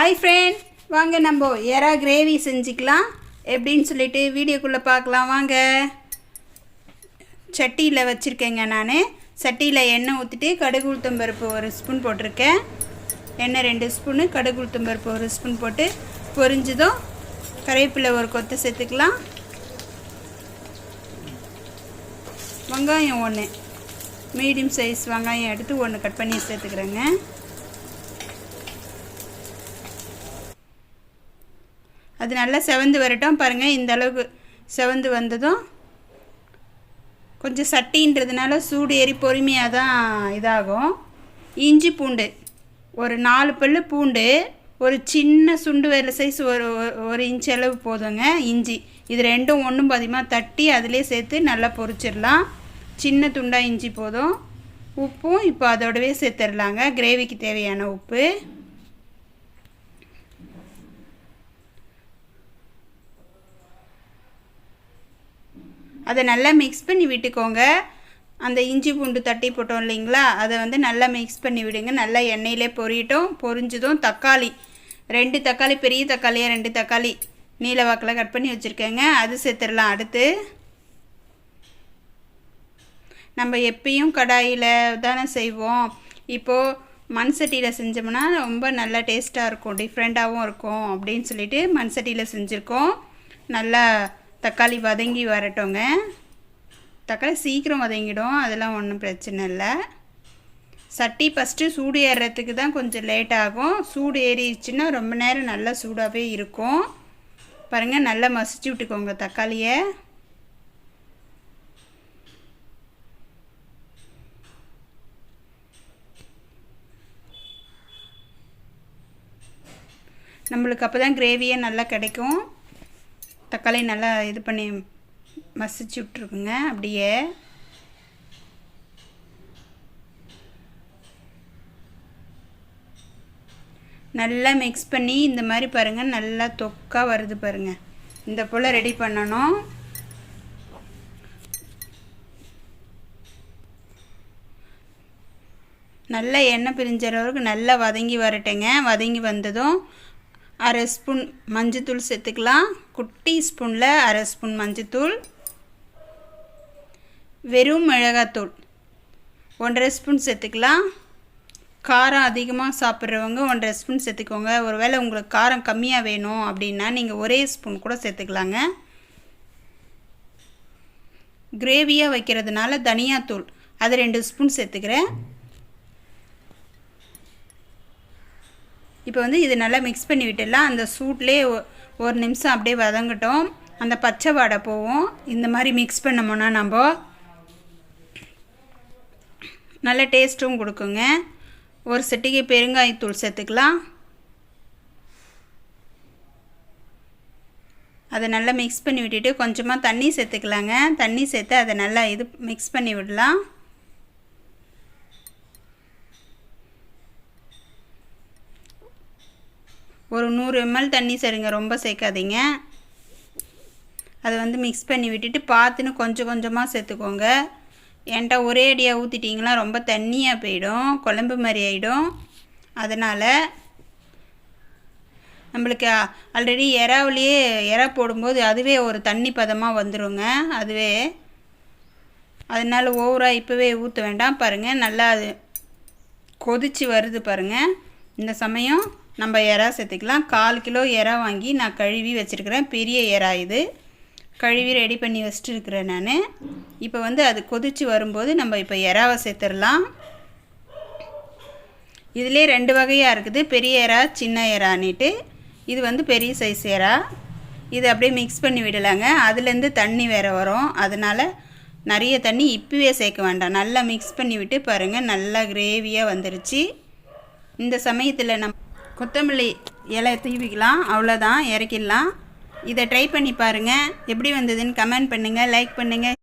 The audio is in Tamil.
ஹாய் ஃப்ரெண்ட் வாங்க நம்ம எறா கிரேவி செஞ்சுக்கலாம். எப்படின்னு சொல்லிட்டு வீடியோக்குள்ளே பார்க்கலாம். வாங்க. சட்டியில் வச்சுருக்கேங்க நான். சட்டியில் எண்ணெய் ஊற்றிட்டு கடுகு உளுத்தம் பருப்பு ஒரு ஸ்பூன் போட்டிருக்கேன். எண்ணெய் ரெண்டு ஸ்பூனு கடுகு உளுத்தம் பருப்பு ஒரு ஸ்பூன் போட்டு பொரிஞ்சதும் கருவேப்பிலை ஒரு கொத்து சேர்த்துக்கலாம். வெங்காயம் ஒன்று மீடியம் சைஸ் வெங்காயம் எடுத்து ஒன்று கட் பண்ணி சேர்த்துக்கிறேங்க. அது நல்லா செவந்து வரட்டும் பாருங்கள் இந்த அளவுக்கு செவந்து வந்ததும் கொஞ்சம் சட்டின்றதுனால சூடு ஏறி பொறுமையாக தான் இதாகும். இஞ்சி பூண்டு ஒரு நாலு பல் பூண்டு ஒரு சின்ன சுண்டு வேலை சைஸ் ஒரு ஒரு- இன்ச் அளவு போதுங்க. இஞ்சி இது ரெண்டும் ஒன்றும் பாதிமாக தட்டி அதிலே சேர்த்து நல்லா பொரிச்சிடலாம். சின்ன துண்டாக இஞ்சி போதும். உப்பும் இப்போ அதோடவே சேர்த்துடலாங்க. கிரேவிக்கு தேவையான உப்பு. அதை நல்லா மிக்ஸ் பண்ணி விட்டுக்கோங்க. அந்த இஞ்சி பூண்டு தட்டி போட்டோம் இல்லைங்களா? அதை வந்து நல்லா மிக்ஸ் பண்ணி விடுங்க. நல்லா எண்ணெயிலே பொரியட்டும் பொரிஞ்சதும் தக்காளி. ரெண்டு தக்காளி பெரிய தக்காளியாக ரெண்டு தக்காளி நீல வாக்கில் கட் பண்ணி வச்சுருக்கேங்க. அது சேர்த்துடலாம் அடுத்து. நம்ம எப்பயும் கடாயில் தானே செய்வோம். இப்போது மண் சட்டியில் செஞ்சோம்னா ரொம்ப நல்லா டேஸ்ட்டாக இருக்கும் டிஃப்ரெண்ட்டாகவும் இருக்கும் அப்படின்னு சொல்லிட்டு மண் சட்டியில் செஞ்சுருக்கோம். நல்லா தக்காளி வதங்கி வரட்டுங்க. தக்காளி சீக்கிரம் வதங்கிடும் அதெல்லாம் ஒன்றும் பிரச்சனை இல்லை. சட்டி ஃபஸ்ட்டு சூடு ஏறுறதுக்கு தான் கொஞ்சம் லேட் ஆகும். சூடு ஏறிடுச்சுன்னா ரொம்ப நேரம் நல்லா சூடாகவே இருக்கும். பாருங்கள் நல்லா மசிச்சு விட்டுக்கோங்க தக்காளியை. நம்மளுக்கு அப்போ தான் கிரேவியே நல்லா கிடைக்கும். தக்காளி நல்லா இது பண்ணி மசிச்சு விட்ருக்குங்க அப்படியே நல்லா மிக்ஸ் பண்ணி இந்த மாதிரி பாருங்கள் நல்லா தொக்காக வருது பாருங்கள் இந்த போல் ரெடி பண்ணணும். நல்லா எண்ணெய் பிரிஞ்ச அளவுக்கு நல்லா வதங்கி வரட்டேங்க. வதங்கி வந்ததும் அரை ஸ்பூன் மஞ்சத்தூள் சேர்த்துக்கலாம். குட்டி ஸ்பூனில் அரை ஸ்பூன் மஞ்சத்தூள். வெறும் மிளகாத்தூள். ஒன்றரை ஸ்பூன் சேர்த்துக்கலாம். காரம் அதிகமாக சாப்பிட்றவங்க ஒன்றரை ஸ்பூன் சேர்த்துக்கோங்க. ஒருவேளை உங்களுக்கு காரம் கம்மியாக வேணும் அப்படின்னா நீங்கள் ஒரே ஸ்பூன் கூட சேர்த்துக்கலாங்க. கிரேவியாக வைக்கிறதுனால தனியாத்தூள். அது ரெண்டு ஸ்பூன் சேர்த்துக்கிறேன். இப்போ வந்து இது நல்லா மிக்ஸ் பண்ணி விட்டுடலாம். அந்த சூட்லேயே ஒரு நிமிஷம் அப்படியே வதங்கட்டும். அந்த பச்சை வாடை போகும் இந்த மாதிரி மிக்ஸ் பண்ணோம்னா நம்ம நல்ல டேஸ்ட்டும் கொடுக்குங்க. ஒரு சிட்டிகை பெருங்காயத்தூள் சேர்த்துக்கலாம். அதை நல்லா மிக்ஸ் பண்ணி விட்டுட்டு கொஞ்சமாக தண்ணி சேர்த்துக்கலாங்க. தண்ணி சேர்த்து அதை நல்லா இது மிக்ஸ் பண்ணி விடலாம். ஒரு நூறு எம்எல் தண்ணி சரிங்க ரொம்ப சேர்க்காதீங்க. அதை வந்து மிக்ஸ் பண்ணி விட்டுட்டு பார்த்துன்னு கொஞ்சம் கொஞ்சமாக சேர்த்துக்கோங்க. என்கிட்ட ஒரே அடியாக ஊற்றிட்டிங்கன்னா ரொம்ப தண்ணியாக போயிடும் குழம்பு மாதிரி ஆகிடும் அதனால் நம்மளுக்கு ஆல்ரெடி இறாவிலேயே இறா போடும்போது அதுவே ஒரு தண்ணி பதமாக வந்துடுங்க அதுவே. அதனால் ஓவராக இப்போவே ஊற்ற வேண்டாம் பாருங்கள் நல்லா அது கொதிச்சு வருது பாருங்கள் இந்த சமயம் நம்ம எறா சேர்த்துக்கலாம். கால் கிலோ எறா வாங்கி நான் கழுவி வச்சுருக்கிறேன். பெரிய எறா இது. கழுவி ரெடி பண்ணி வச்சுட்டு இருக்கிறேன் நான். இப்போ வந்து அது கொதிச்சு வரும்போது நம்ம இப்போ எறாவை சேர்த்துடலாம். இதிலே ரெண்டு வகையாக இருக்குது. பெரிய எறா சின்ன எறான்னுட்டு இது வந்து பெரிய சைஸ் எறா இது அப்படியே மிக்ஸ் பண்ணி விடலாங்க. அதுலேருந்து தண்ணி வேறு வரும். அதனால் நிறைய தண்ணி இப்போவே சேர்க்க வேண்டாம். நல்லா மிக்ஸ் பண்ணி விட்டு பாருங்கள் நல்லா கிரேவியாக வந்துருச்சு. இந்த சமயத்தில் நம் கொத்தமல்லி இலை தூவிக்கலாம். அவ்வளோதான் இறக்கிடலாம். இதை ட்ரை பண்ணி பாருங்கள் எப்படி வந்ததுன்னு கமெண்ட் பண்ணுங்கள் லைக் பண்ணுங்கள்